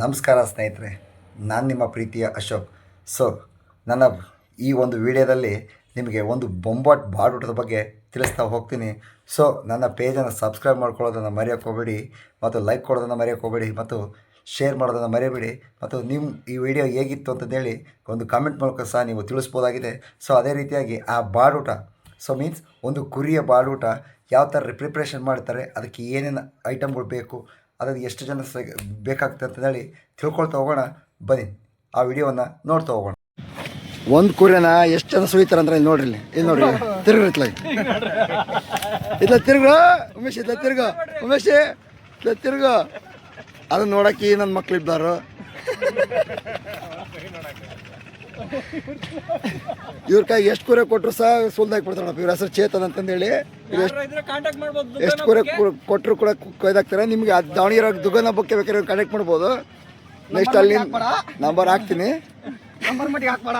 ನಮಸ್ಕಾರ ಸ್ನೇಹಿತರೆ, ನಾನು ನಿಮ್ಮ ಪ್ರೀತಿಯ ಅಶೋಕ್. ಸೊ ನನ್ನ ಈ ಒಂದು ವಿಡಿಯೋದಲ್ಲಿ ನಿಮಗೆ ಒಂದು ಬೊಂಬಾಟ್ ಬಾಡೂಟದ ಬಗ್ಗೆ ತಿಳಿಸ್ತಾ ಹೋಗ್ತೀನಿ. ಸೊ ನನ್ನ ಪೇಜನ್ನು ಸಬ್ಸ್ಕ್ರೈಬ್ ಮಾಡ್ಕೊಳ್ಳೋದನ್ನು ಮರೆಯೋಕ್ಕೆ ಹೋಗಬೇಡಿ, ಮತ್ತು ಲೈಕ್ ಕೊಡೋದನ್ನು ಮರೆಯೋಕ್ಕೆ ಹೋಗಬೇಡಿ, ಮತ್ತು ಶೇರ್ ಮಾಡೋದನ್ನು ಮರೆಯಬೇಡಿ, ಮತ್ತು ನಿಮ್ಮ ಈ ವಿಡಿಯೋ ಹೇಗಿತ್ತು ಅಂತಂದೇಳಿ ಒಂದು ಕಾಮೆಂಟ್ ಮೂಲಕ ಸಹ ನೀವು ತಿಳಿಸ್ಬೋದಾಗಿದೆ. ಸೊ ಅದೇ ರೀತಿಯಾಗಿ ಆ ಬಾಡೂಟ ಸೊ ಮೀನ್ಸ್ ಒಂದು ಕುರಿಯ ಬಾಡೂಟ ಯಾವ ಥರ ಪ್ರಿಪ್ರೇಷನ್ ಮಾಡ್ತಾರೆ, ಅದಕ್ಕೆ ಏನೇನು ಐಟಮ್ಗಳು ಬೇಕು ಅದಕ್ಕೆ ಎಷ್ಟು ಜನ ಬೇಕಾಗ್ತದೆ ಅಂತ ಹೇಳಿ ತಿಳ್ಕೊಳ್ತಾ ಹೋಗೋಣ. ಬನ್ನಿ, ಆ ವಿಡಿಯೋವನ್ನು ನೋಡ್ತಾ ಹೋಗೋಣ. ಒಂದು ಕುರಿನ ಎಷ್ಟು ಜನ ಸುಯ್ತಾರೆ ಅಂದ್ರೆ ಇಲ್ಲಿ ನೋಡ್ರಿ ಇಲ್ಲಿ. ಇಲ್ಲಿ ನೋಡ್ರಿ ತಿರುಗಿರ್ತ್ಲ ಇಲ್ಲ. ತಿರ್ಗ, ಉಮೇಶ್ ಇಲ್ಲ ತಿರ್ಗ. ಉಮೇಶ್ ಇಲ್ಲ ತಿರ್ಗ. ಅದನ್ನ ನೋಡಕ್ಕೆ ನನ್ನ ಮಕ್ಳು ಇದ್ದಾರು. ಇವ್ರ ಕೈ ಎಷ್ಟು ಕೂರೆ ಕೊಟ್ಟರು ಸಹ ಸುಲ್ದಾಗಿ ಬಿಡ್ತಾರಪ್ಪ ಇವ್ರ ಹೆಸರು ಚೇತನ್ ಅಂತಂದೇಳಿ. ಹೇಳಿ ಎಷ್ಟು ಕುರೆ ಕೊಟ್ಟರು ಕೂಡ ಕೊಯ್ದಾಕ್ತಾರೆ ನಿಮಗೆ ಅದು ದಾವಣಗೆರೆ ದುಗನ ಬಗ್ಗೆ ಬೇಕಾದ್ರೆ ಕಾಂಟ್ಯಾಕ್ಟ್ ಮಾಡ್ಬೋದು. ನೆಕ್ಸ್ಟ್ ಅಲ್ಲಿ ನಂಬರ್ ಹಾಕ್ತೀನಿ. ನಂಬರ್ ಮಟ್ಟಿಗೆ ಹಾಕ್ಬೇಡ.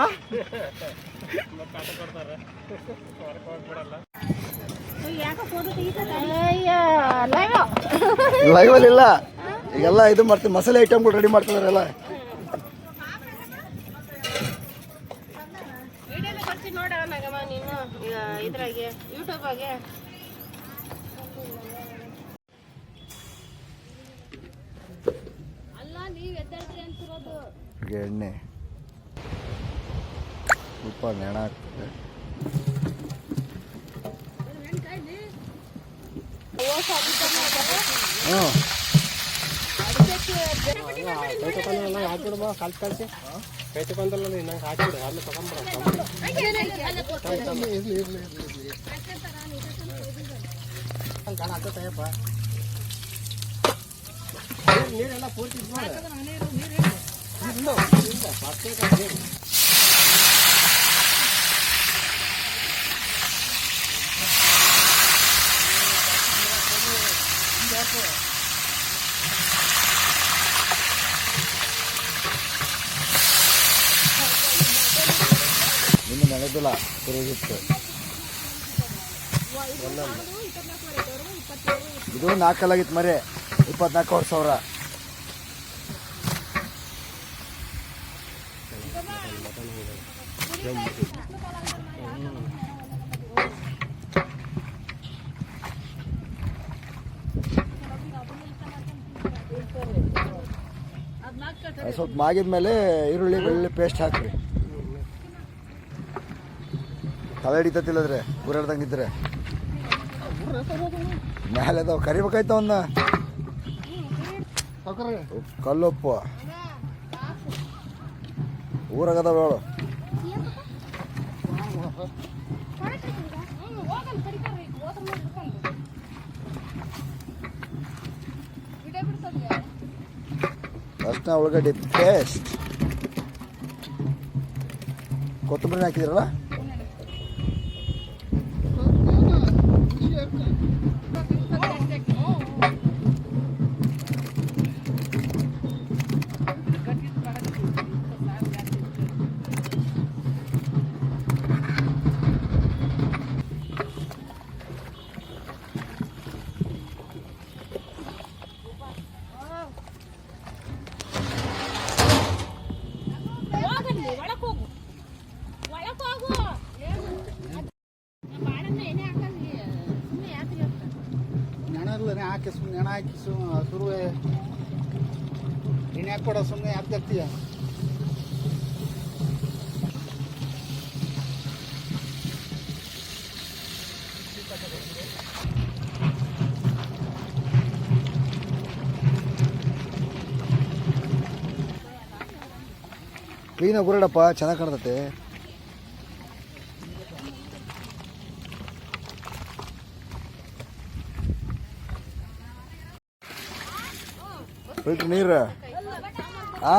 ಅಲ್ಲಿ ಇಲ್ಲ. ಈಗೆಲ್ಲ ಇದು ಮಾಡ್ತೀನಿ ಮಸಾಲೆ ಐಟಮ್ಗಳು ರೆಡಿ ಮಾಡ್ತಿದಾರೆಲ್ಲ ಬರ್ತೀನಿ ನೋಡ ನಾಗಮ್ಮ ನೀನು. ಈಗ ಇದ್ರಾಗೆ ಯೂಟ್ಯೂಬಾಗೆ ಅಲ್ಲ ನೀವ್ ಎದ್ದಾಳ್ರಿ ಅಂತಿರೋದು ಎಣ್ಣೆ. ಉಪ್ಪ ನೆಣ ಹಾಕ್ತದೆ ಹ್ಞೂ. ಕಲ್ಸಿ. ಕಲ್ಸಿ ಕೈ ತಗೊಂಡಲ್ಲ ನಂಗೆ ಹಾಕ್ಬಿಡು ಅಲ್ಲಿ ತಗೊಂಡ್ಬಿಡ ಕಾಣ ಹಾಕತ್ತಯ್ಯಪ್ಪ ನೀರೆಲ್ಲ ಪೂರ್ತಿ ಇದ್ ಮಾಡು. ಇಲ್ಲ, ಇಲ್ಲ, ಪತ್ತೆ ನೆನೆದಿಲ್ಲ ತಿರುಗಿತ್ತು. ಇದು ನಾಲ್ಕಲ್ಲಾಗಿತ್ತು ಮರಿ ಇಪ್ಪತ್ನಾಲ್ಕೂವರೆ ಸಾವಿರ. ಸ್ವಲ್ಪ ಮಾಗಿದ ಮೇಲೆ ಈರುಳ್ಳಿ ಬೆಳ್ಳುಳ್ಳಿ ಪೇಸ್ಟ್ ಹಾಕ್ರಿ. ತಲೆ ಹಿಡಿತತಿಲ್ಲದ್ರೆ ಊರಾಡ್ದಂಗಿದ್ರೆ ಮೇಲೆ ಅದಾವ, ಕರಿಬೇಕಾಯ್ತು ಅವನ್ನ ಕಲ್ಲುಪ್ಪು. ಊರಾಗದಾವ ಹೇಳು ಅರ್ಶಿನ, ಉಳ್ಳಗಡ್ಡಿ ಪೇಸ್ಟ್ ಕೊತ್ತಂಬರಿ ಹಾಕಿದ್ರಲ್ಲ? ನೆಣ ಇಲ್ಲ ಹಾಕಿ ಸುಮ್ಮನೆ ನೆಣ ಹಾಕಿ ಸು ಸುರುವೆ ಎಣ್ಣೆ ಹಾಕ್ಕೊಡ ಸುಮ್ಮನೆ ಯಾಕೆ ತರ್ತೀಯ ಕ್ಲೀನಾಗಿ ಊರಾಡಪ್ಪ ಚೆನ್ನಾಗಿ ಕಾಣ್ತತೆ ಫಿಲ್ಟ್ರ್ ನೀರು. ಆ?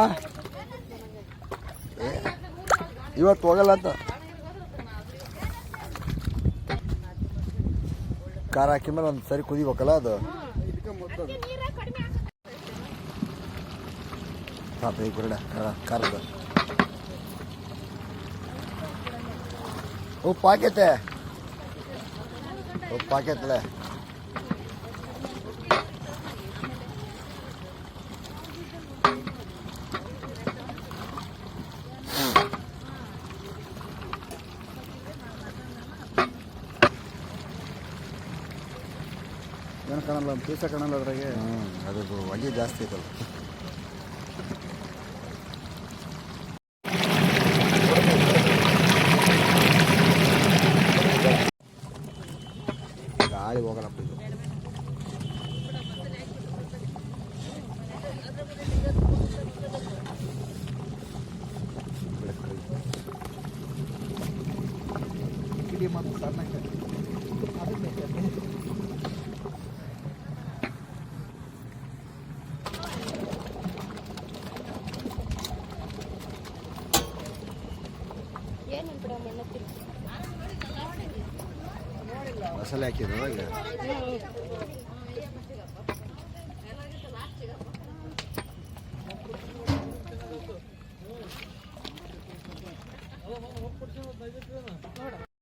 ಇವತ್ತು ಹೋಗಲ್ಲ ಅಂತ ಖಾರ ಹಾಕಿ ಮೇಲೆ ಒಂದು ಸರಿ ಕುದಿಬೇಕಲ್ಲ ಅದು? ಪಾಪ ಖಾರ ಉಪ್ಪು ಹಾಕೈತೆ ಉಪ್ಪು ಹಾಕೈತಲೆ ಕಾಣಲ್ಲ ಒಂದು ಪೀಸ ಕಾಣಲ್ಲ ಅದ್ರಾಗೆ. ಹ್ಞೂ ಅದು ಹೊಗೆ ಜಾಸ್ತಿ ಐತಲ್ಲ. ಗಾಳಿ ಹೋಗಲ್ಲಪ್ಪ ಇದು ਲੈ ਕੇ ਦੇਵਾਂਗੇ